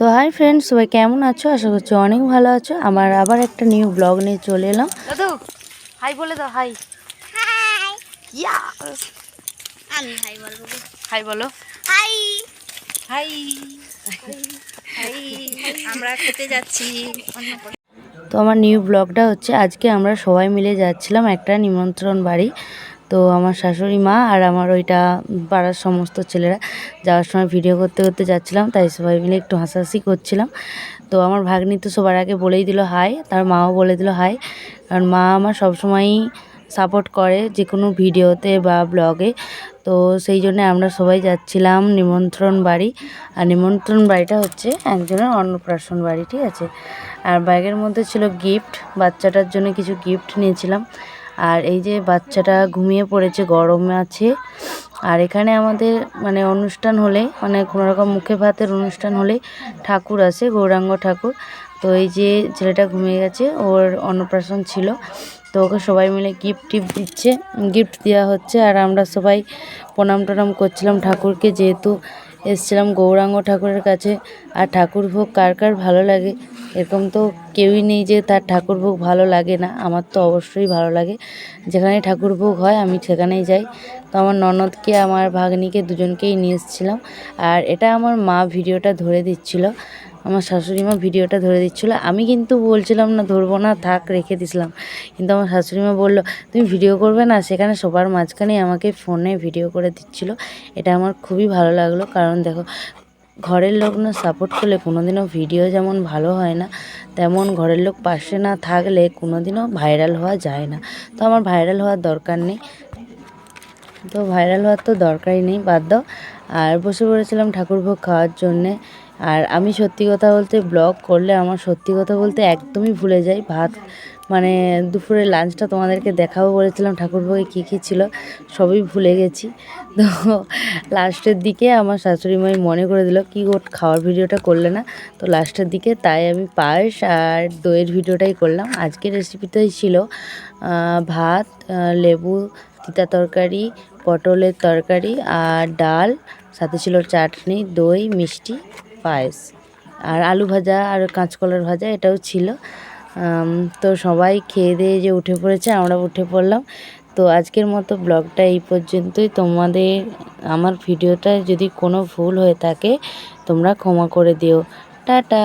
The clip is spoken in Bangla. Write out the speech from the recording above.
তো হাই ফ্রেন্ডস সবাই কেমন আছো? আশা করছি অনেক ভালো আছো। আমার আবার একটা নিউ ব্লগ নিয়ে চলে এলাম। দাদু হাই বলে দাও হাই। হাই। ইয়া। আমি হাই বলব। হাই বলো। হাই। হাই। হাই। আমরা খেতে যাচ্ছি। তো আমার নিউ ব্লগটা হচ্ছে আজকে আমরা সবাই মিলে যাচ্ছিলাম একটা নিমন্ত্রণ বাড়ি। তো আমার শাশুড়ি মা আর আমার ওইটা পাড়ার সমস্ত ছেলেরা যাওয়ার সময় ভিডিও করতে করতে যাচ্ছিলাম, তাই সবাই মিলে একটু হাসাহাসি করছিলাম। তো আমার ভাগ্নি তো সবার আগে বলেই দিল হাই তার মাও বলে দিল হাই কারণ মা আমার সবসময়ই সাপোর্ট করে যে কোনো ভিডিওতে বা ব্লগে তো সেই জন্য আমরা সবাই যাচ্ছিলাম নিমন্ত্রণ বাড়ি। আর নিমন্ত্রণ বাড়িটা হচ্ছে একজনের অন্নপ্রাশন বাড়ি, ঠিক আছে? আর ব্যাগের মধ্যে ছিল গিফট বাচ্চাটার জন্য কিছু গিফট নিয়েছিলাম। আর এই যে বাচ্চাটা ঘুমিয়ে পড়েছে, গরম আছে। আর এখানে আমাদের মানে অনুষ্ঠান হলে মানে কোনো রকম মুখে ভাতের অনুষ্ঠান হলে ঠাকুর আসে গৌরাঙ্গ ঠাকুর। তো এই যে ছেলেটা ঘুমিয়ে গেছে, ওর অন্নপ্রাশন ছিল। তো ওকে সবাই মিলে গিফট টিফট দিচ্ছে গিফট দেওয়া হচ্ছে। আর আমরা সবাই প্রণাম টনাম করছিলাম ঠাকুরকে, যেহেতু এসছিলাম গৌরাঙ্গ ঠাকুরের কাছে। আর ঠাকুর ভোগ কার কার ভালো লাগে? এরকম তো কেউই নেই যে তার ঠাকুর ভোগ ভালো লাগে না। আমার তো অবশ্যই ভালো লাগে। যেখানে ঠাকুর ভোগ হয়, আমি সেখানেই যাই। তো আমার ননদকে, আমার ভাগ্নিকে দুজনকেই নিয়ে এসেছিলাম। আর এটা আমার মা ভিডিওটা ধরে দিচ্ছিল। আমার শাশুড়ি মা ভিডিওটা ধরে দিচ্ছিল। আমি কিন্তু বলছিলাম না, ধরবো না, থাক, রেখে দিছিলাম। কিন্তু আমার শাশুড়ি মা বলল, তুমি ভিডিও করবে না? সেখানে সবার মাঝখানেই আমাকে ফোনে ভিডিও করে দিচ্ছিল। এটা আমার খুবই ভালো লাগল। কারণ দেখো, ঘরের লোক না সাপোর্ট করলে কোনোদিনও ভিডিও যেমন ভালো হয় না, তেমন ঘরের লোক পাশে না থাকলে কোনোদিনও ভাইরাল হওয়া যায় না। তো আমার ভাইরাল হওয়ার দরকার নেই। তো ভাইরাল হওয়ার তো দরকারই নেই, বাদ দাও। আর বসে পড়েছিলাম ঠাকুরভোগ খাওয়ার জন্যে। আর আমি সত্যি কথা বলতে ব্লগ করলে আমার সত্যি কথা বলতে একদমই ভুলে যাই। ভাত মানে দুপুরে লাঞ্চটা তোমাদেরকে দেখাবো বলেছিলাম ঠাকুরভোগে কী কী ছিল, সবই ভুলে গেছি। তো লাস্টের দিকে আমার শাশুড়ি মাই মনে করে দিল, কী ওর খাওয়ার ভিডিওটা করলে না? তো লাস্টের দিকে তাই আমি পায়েস আর দইয়ের ভিডিওটাই করলাম। আজকের রেসিপিটাই ছিল ভাত লেবু তিতা তরকারি, পটলের তরকারি আর ডাল, সাথে ছিল চাটনি, দই, মিষ্টি, পায়েস। আর আলু ভাজা আর কাঁচকলার ভাজা এটাও ছিল। তো সবাই খেয়ে দিয়ে যে উঠে পড়েছে, আমরা উঠে পড়লাম। তো আজকের মতো ব্লগটা এই পর্যন্তই। তোমাদের, আমার ভিডিওটা যদি কোনো ভুল হয়ে থাকে, তোমরা ক্ষমা করে দিও। টাটা!